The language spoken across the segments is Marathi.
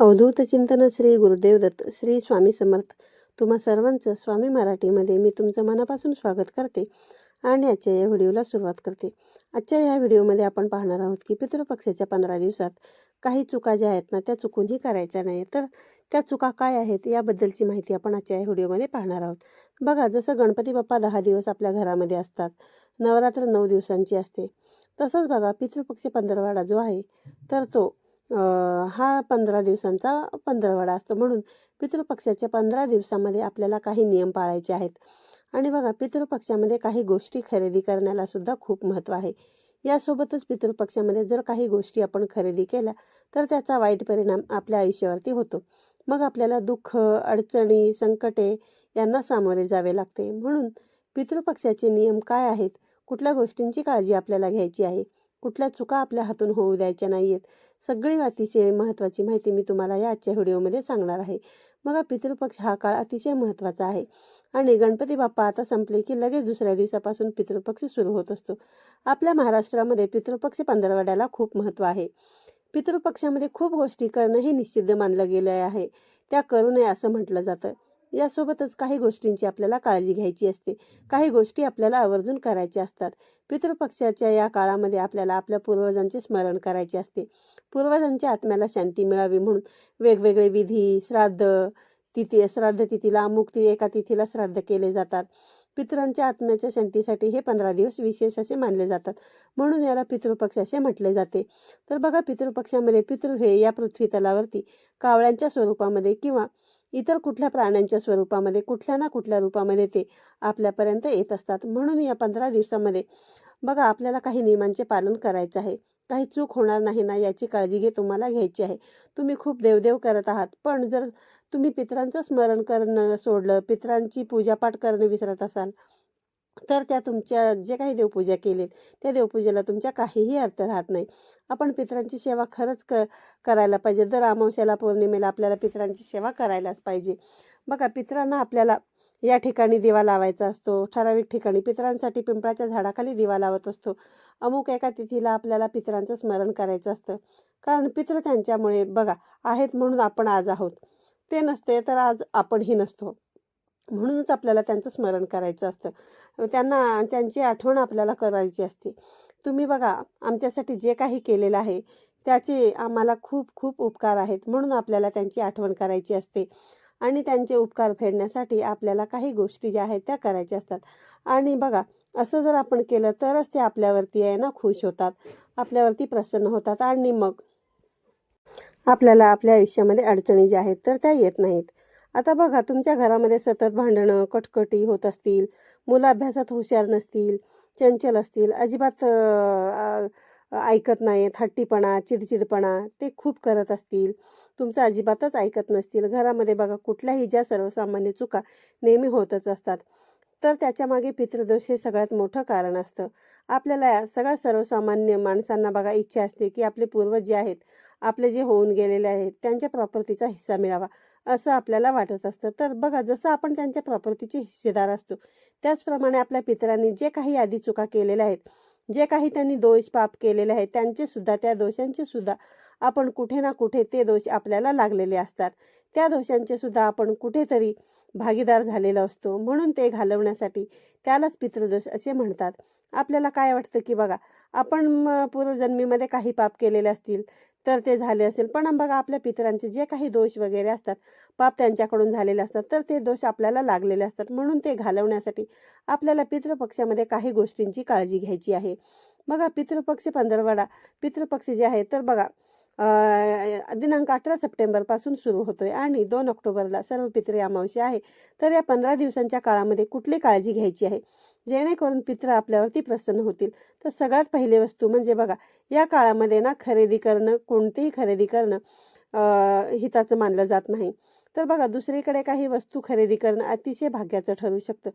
अवधूत चिंतन श्री गुरुदेव दत्त श्री स्वामी समर्थ. तुम्हा सर्वांचं स्वामी मराठीमध्ये मी तुमचं मनापासून स्वागत करते आणि आजच्या या व्हिडिओला सुरुवात करते. आजच्या या व्हिडिओमध्ये आपण पाहणार आहोत की पितृपक्षाच्या पंधरा दिवसात काही चुका ज्या आहेत ना त्या चुकूनही करायच्या नाही तर त्या चुका काय आहेत याबद्दलची माहिती आपण आजच्या या व्हिडिओमध्ये पाहणार आहोत. बघा जसं गणपती बाप्पा दहा दिवस आपल्या घरामध्ये असतात नवरात्र नऊ दिवसांची असते. तसंच बघा पितृपक्ष पंधरवाडा जो आहे तर तो हा पंधरा दिवसांचा पंधरवडा असतो. म्हणून पितृपक्षाच्या पंधरा दिवसामध्ये आपल्याला काही नियम पाळायचे आहेत. आणि बघा पितृपक्षामध्ये काही गोष्टी खरेदी करण्याला सुद्धा खूप महत्त्व आहे. यासोबतच पितृपक्षामध्ये जर काही गोष्टी आपण खरेदी केल्या तर त्याचा वाईट परिणाम आपल्या आयुष्यावरती होतो. मग आपल्याला दुःख अडचणी संकटे यांना सामोरे जावे लागते. म्हणून पितृपक्षाचे नियम काय आहेत? कुठल्या गोष्टींची काळजी आपल्याला घ्यायची आहे? कुठल्या चुका आपल्या हातून होऊ द्यायच्या नाहीयेत. सगळी अतिशय महत्त्वाची माहिती मी तुम्हाला या आजच्या व्हिडिओमध्ये सांगणार आहे. बघा पितृपक्ष हा काळ अतिशय महत्त्वाचा आहे. आणि गणपती बाप्पा आता संपले की लगेच दुसऱ्या दिवसापासून पितृपक्ष सुरू होत असतो. आपल्या महाराष्ट्रामध्ये पितृपक्ष पंधरवड्याला खूप महत्त्व आहे. पितृपक्षामध्ये खूप गोष्टी करणं हे निश्चित मानलं गेलं आहे. त्या करू नये असं म्हटलं जातं. यासोबतच काही गोष्टींची आपल्याला काळजी घ्यायची असते. काही गोष्टी आपल्याला आवर्जून करायच्या असतात. पितृपक्षाच्या या काळामध्ये आपल्याला आपल्या पूर्वजांचे स्मरण करायचे असते. पूर्वजांच्या आत्म्याला शांती मिळावी म्हणून वेगवेगळे विधी श्राद्ध तिथी श्राद्ध तिथीला अमुक ती एका तिथीला श्राद्ध केले जातात. पितरांच्या आत्म्याच्या शांतीसाठी हे पंधरा दिवस विशेष असे मानले जातात. म्हणून याला पितृपक्ष असे म्हटले जाते. तर बघा पितृपक्षामध्ये पितृ हे या पृथ्वी तलावरती कावळ्यांच्या स्वरूपामध्ये किंवा इतर कुठल्या प्राण्यांच्या स्वरूपामध्ये कुठल्या ना कुठल्या रूपामध्ये ते आपल्यापर्यंत येत असतात. म्हणून या पंधरा दिवसामध्ये बघा आपल्याला काही नियमांचे पालन करायचे आहे. काही चूक होणार नाही ना याची काळजी घे तुम्हाला घ्यायची आहे. तुम्ही खूप देवदेव करत आहात. पण जर तुम्ही पितरांचं स्मरण करणं सोडलं पितरांची पूजापाठ करणं विसरत असाल तर त्या तुमच्या जे काही देवपूजा केली त्या देवपूजेला तुमच्या काहीही अर्थ राहत नाही. आपण पितरांची सेवा खरंच क करायला पाहिजे. दर अमावस्याला पौर्णिमेला आपल्याला पितरांची सेवा करायलाच पाहिजे. बघा पितरांना आपल्याला या ठिकाणी दिवा लावायचा असतो. ठराविक ठिकाणी पितरांसाठी पिंपळाच्या झाडाखाली दिवा लावत असतो. अमुक एका तिथीला आपल्याला पितरांचं स्मरण करायचं असतं. कारण पित्र त्यांच्यामुळे बघा आहेत म्हणून आपण आज आहोत. ते नसते तर आज आपणही नसतो. म्हणूनच आपल्याला त्यांचं स्मरण करायचं असतं. त्यांना त्यांची आठवण आपल्याला करायची असते. तुम्ही बघा आमच्यासाठी जे काही केलेलं आहे त्याचे आम्हाला खूप खूप उपकार आहेत. म्हणून आपल्याला त्यांची आठवण करायची असते. आणि त्यांचे उपकार फेडण्यासाठी आपल्याला काही गोष्टी ज्या आहेत त्या करायच्या असतात. आणि बघा असं जर आपण केलं तरच ते आपल्यावरती आहे ना खुश होतात. आपल्यावरती प्रसन्न होतात. आणि मग आपल्याला आपल्या आयुष्यामध्ये अडचणी ज्या आहेत तर त्या येत नाहीत. आता बघा तुमच्या घरामध्ये सतत भांडणं कटकटी होत असतील मुलं अभ्यासात हुशार नसतील चंचल असतील अजिबात ऐकत नाहीत हट्टीपणा चिडचिडपणा ते खूप करत असतील. तुमचं अजिबातच ऐकत नसतील. घरामध्ये बघा कुठल्याही ज्या सर्वसामान्य चुका नेहमी होतच असतात. तर त्याच्यामागे पितृदोष हे सगळ्यात मोठं कारण असतं. आपल्याला सगळ्या सर्वसामान्य माणसांना बघा इच्छा असते की आपले पूर्वज जे आहेत आपले जे होऊन गेलेले आहेत त्यांच्या प्रॉपर्टीचा हिस्सा मिळावा. असं आपल्याला वाटत असतं. तर बघा जसं आपण त्यांच्या प्रॉपर्टीचे हिस्सेदार असतो त्याचप्रमाणे आपल्या पितरांनी जे काही आधी चुका केलेल्या आहेत जे काही त्यांनी दोष पाप केलेले आहेत त्यांचेसुद्धा त्या दोषांचेसुद्धा आपण कुठे ना कुठे ते दोष आपल्याला लागलेले असतात. त्या दोषांचे सुद्धा आपण कुठेतरी भागीदार झालेला असतो. म्हणून ते घालवण्यासाठी त्यालाच पितृदोष असे म्हणतात. आपल्याला काय वाटतं की बघा आपण म, पूर्वजन्मीमध्ये काही पाप केलेले असतील तर ते झाले असेल. पण बघा आपल्या पितरांचे जे काही दोष वगैरे असतात पाप त्यांच्याकडून झालेले असतात तर ते दोष आपल्याला लागलेले असतात. म्हणून ते घालवण्यासाठी आपल्याला पितृपक्षामध्ये काही गोष्टींची काळजी घ्यायची आहे. बघा पितृपक्ष पंधरवडा पितृपक्ष जे आहे तर बघा दिनांक अठरा सप्टेंबरपासून सुरू होतोय आणि दोन ऑक्टोबरला सर्व पितृ अमावशी आहे. तर या पंधरा दिवसांच्या काळामध्ये कुठली काळजी घ्यायची आहे? जेणेकरून पित्र आपल्यावरती प्रसन्न होतील. तर सगळ्यात पहिली वस्तू म्हणजे बघा या काळामध्ये ना खरेदी करणं कोणतीही खरेदी करणं हिताचं मानलं जात नाही. तर बघा दुसरीकडे काही वस्तू खरेदी करणं अतिशय भाग्याचं ठरू शकतं.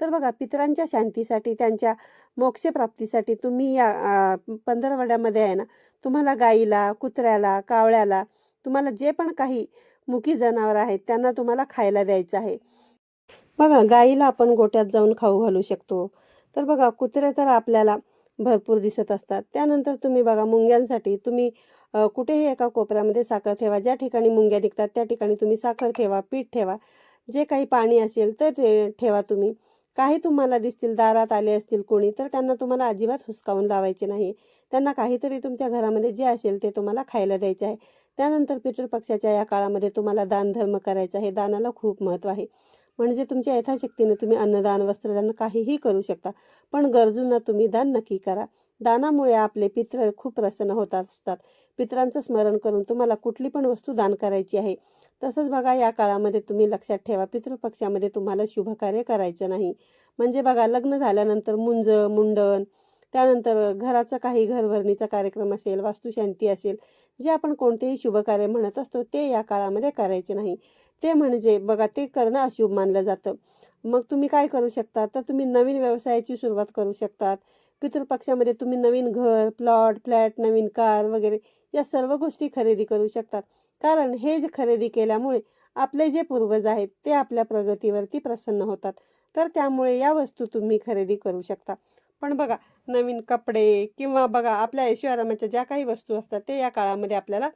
तर बघा पितरांच्या शांतीसाठी त्यांच्या मोक्षप्राप्तीसाठी तुम्ही या पंधरवड्यामध्ये आहे ना तुम्हाला गाईला कुत्र्याला कावळ्याला तुम्हाला जे पण काही मुकी जनावर आहेत त्यांना तुम्हाला खायला द्यायचं आहे. बघा गाईला आपण गोट्यात जाऊन खाऊ घालू शकतो. तर बघा कुत्रे तर आपल्याला भरपूर दिसत असतात. त्यानंतर तुम्ही बघा मुंग्यांसाठी तुम्ही कुठेही एका कोपऱ्यामध्ये साखर ठेवा. ज्या ठिकाणी मुंग्या निघतात त्या ठिकाणी तुम्ही साखर ठेवा पीठ ठेवा. जे काही पाणी असेल तर ते ठेवा तुम्ही. काही तुम्हाला दिसतील दारात आले असतील कोणी तर त्यांना तुम्हाला अजिबात हुसकावून लावायचे नाही. त्यांना काहीतरी तुमच्या घरामध्ये जे असेल ते तुम्हाला खायला द्यायचे आहे. त्यानंतर पितृपक्षाच्या या काळामध्ये तुम्हाला दानधर्म करायचा आहे. दानाला खूप महत्त्व आहे. म्हणजे तुमच्या यथाशक्तीने तुम्ही अन्नदान वस्त्रदान काहीही करू शकता. पण गरजूंना तुम्ही दान नक्की करा. दानामुळे आपले पित्र खूप प्रसन्न होत असतात. पित्रांचं स्मरण करून तुम्हाला कुठली पण वस्तू दान करायची आहे. तसंच बघा या काळामध्ये तुम्ही लक्षात ठेवा पितृपक्षामध्ये तुम्हाला शुभकार्य करायचं नाही. म्हणजे बघा लग्न झाल्यानंतर मुंज मुंडन त्यानंतर घराचा काही घरभरणीचा कार्यक्रम असेल वास्तुशांती असेल जे आपण कोणतेही शुभकार्य म्हणत असतो ते या काळामध्ये करायचे नाही. ते म्हणजे बघा ते करणं अशुभ मानलं जातं. मग तुम्ही काय करू शकता? तर तुम्ही नवीन व्यवसायाची सुरुवात करू शकतात. पितृपक्षामध्ये तुम्ही नवीन घर प्लॉट फ्लॅट नवीन कार वगैरे या सर्व गोष्टी खरेदी करू शकतात. कारण हे जे खरेदी केल्यामुळे आपले जे पूर्वज आहेत ते आपल्या प्रगतीवरती प्रसन्न होतात. तर त्यामुळे या वस्तू तुम्ही खरेदी करू शकता. पण बघा नवीन कपडे किंवा बघा आपल्या ऐश्वर्याच्या ज्या काही वस्तू असतात ते या काळामध्ये आपल्याला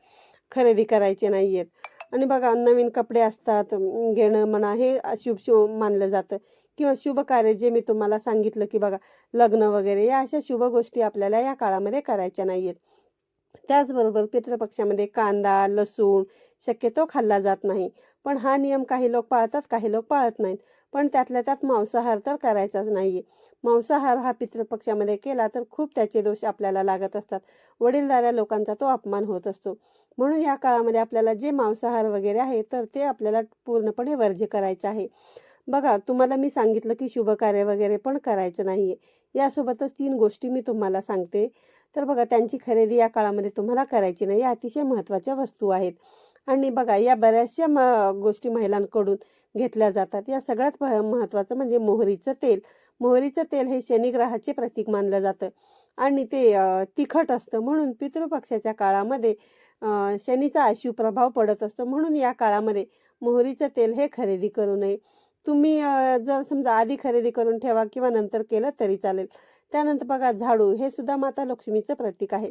खरेदी करायचे नाही आहेत आणि बघा नवीन कपडे असतात घेणं म्हणा हे अशुभ शुभ मानलं जातं. किंवा शुभ कार्य जे मी तुम्हाला सांगितलं की बघा लग्न वगैरे या अशा शुभ गोष्टी आपल्याला या काळामध्ये करायच्या नाही आहेत त्याचबरोबर पितृपक्षामध्ये कांदा लसूण शक्यतो खाल्ला जात नाही. पण हा नियम काही लोक पाळतात काही लोक पाळत नाहीत. पण त्यातल्या त्यात मांसाहार तर करायचाच नाही आहे मांसाहार हा पितृपक्षामध्ये केला तर खूप त्याचे दोष आपल्याला लागत असतात. वडीलधाऱ्या लोकांचा तो अपमान होत असतो. म्हणून या काळामध्ये आपल्याला जे मांसाहार वगैरे आहे तर ते आपल्याला पूर्णपणे वर्ज्य करायचं आहे. बघा तुम्हाला मी सांगितलं की शुभकार्य वगैरे पण करायचं नाही आहे यासोबतच तीन गोष्टी मी तुम्हाला सांगते. तर बघा त्यांची खरेदी या काळामध्ये तुम्हाला करायची नाही या अतिशय महत्त्वाच्या वस्तू आहेत. आणि बघा या बऱ्याचशा म गोष्टी महिलांकडून घेतल्या जातात. या सगळ्यात महत्त्वाचं म्हणजे मोहरीचं तेल. मोहरीचं तेल हे शनिग्रहाचे प्रतीक मानलं जातं. आणि ते तिखट असतं. म्हणून पितृपक्षाच्या काळामध्ये शनीचा अशीव प्रभाव पडत असतो. म्हणून या काळामध्ये मोहरीचं तेल हे खरेदी करू नये. तुम्ही जर समजा आधी खरेदी करून ठेवा किंवा नंतर केलं तरी चालेल. त्यानंतर बघा झाडू हे सुद्धा माता लक्ष्मीचं प्रतीक आहे.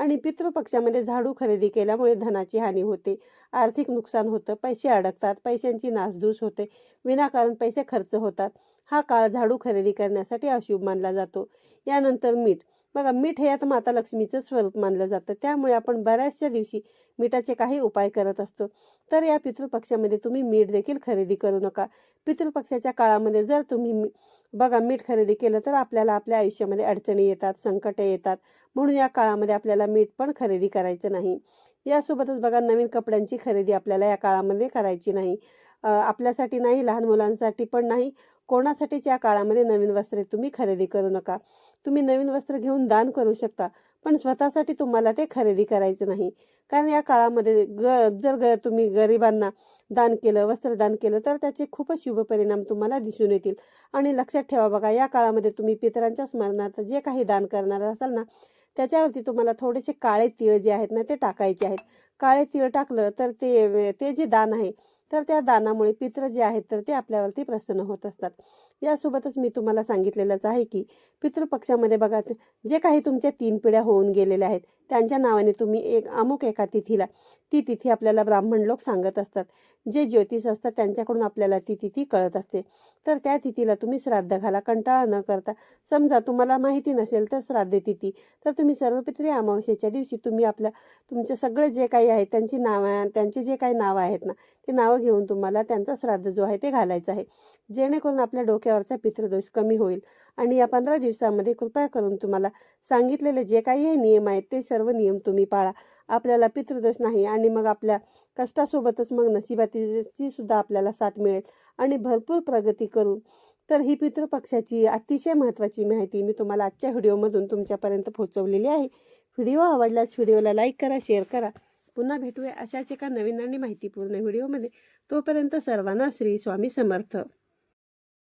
आणि पितृपक्षामध्ये झाडू खरेदी केल्यामुळे धनाची हानी होते. आर्थिक नुकसान होतं. पैसे अडकतात. पैशांची नासधूस होते. विनाकारण पैसे खर्च होतात. हा काळ झाडू खरेदी करण्यासाठी अशुभ मानला जातो. यानंतर मीठ. बघा मीठ हे आता माता लक्ष्मीचं स्वरूप मानलं जातं. त्यामुळे आपण बऱ्याचशा दिवशी मिठाचे काही उपाय करत असतो. तर या पितृपक्षामध्ये तुम्ही मीठ देखील खरेदी करू नका. पितृपक्षाच्या काळामध्ये जर तुम्ही मी- बघा मीठ खरेदी केलं तर आपल्याला आपल्या आयुष्यामध्ये अडचणी येतात संकटे येतात. म्हणून या काळामध्ये आपल्याला मीठ पण खरेदी करायचं नाही. यासोबतच बघा नवीन कपड्यांची खरेदी आपल्याला या काळामध्ये करायची नाही. आपल्यासाठी नाही लहान मुलांसाठी पण नाही. कोणासाठीच या काळामध्ये नवीन वस्त्रे तुम्ही खरेदी करू नका. तुम्ही नवीन वस्त्र घेऊन दान करू शकता पण स्वतःसाठी तुम्हाला ते खरेदी करायचं नाही. कारण या काळामध्ये ग जर ग तुम्ही गरिबांना दान केलं वस्त्रदान केलं तर त्याचे खूपच शुभ परिणाम तुम्हाला दिसून येतील. आणि लक्षात ठेवा बघा या काळामध्ये तुम्ही पितरांच्या स्मरणार्थ जे काही दान करणार असाल ना त्याच्यावरती तुम्हाला थोडेसे काळे तीळ जे आहेत ना ते टाकायचे आहेत. काळे तीळ टाकलं तर ते ते जे दान आहे तर त्या दानामुळे पित्र जे आहेत तर ते आपल्यावरती प्रसन्न होत असतात. यासोबतच मी तुम्हाला सांगितलेलंच आहे की पितृपक्षामध्ये बघा जे काही तुमच्या तीन पिढ्या होऊन गेलेल्या आहेत त्यांच्या नावाने तुम्ही एक अमुक एका तिथीला ती तिथी आपल्याला ब्राह्मण लोक सांगत असतात. जे ज्योतिष असतात त्यांच्याकडून आपल्याला ती तिथी कळत असते. तर त्या तिथीला तुम्ही श्राद्ध घाला कंटाळा न करता समजा तुम्हाला माहिती नसेल तर श्राद्ध तिथी तर तुम्ही सर्वपित्री अमावस्येच्या दिवशी तुम्ही आपल्या तुमचे सगळे जे काही आहेत त्यांची नावं त्यांचे जे काही नावं आहेत ना ते नावं घेऊन तुम्हाला त्यांचा श्राद्ध जो आहे ते घालायचं आहे. जेणेकरून आपल्या डोक्यात डोक्यावरचा पितृदोष कमी होईल. आणि या पंधरा दिवसामध्ये कृपया करून तुम्हाला सांगितलेले जे काही हे नियम आहेत ते सर्व नियम तुम्ही पाळा. आपल्याला पितृदोष नाही आणि मग आपल्या कष्टासोबतच मग नशिबातीची सुद्धा आपल्याला साथ मिळेल. आणि भरपूर प्रगती करू. तर ही पितृपक्षाची अतिशय महत्त्वाची माहिती मी तुम्हाला आजच्या व्हिडिओमधून तुमच्यापर्यंत पोहोचवलेली आहे. व्हिडिओ आवडल्यास व्हिडिओला लाईक करा शेअर करा. पुन्हा भेटूया अशाच एका नवीन आणि माहितीपूर्ण व्हिडिओमध्ये. तोपर्यंत सर्वांना श्री स्वामी समर्थ.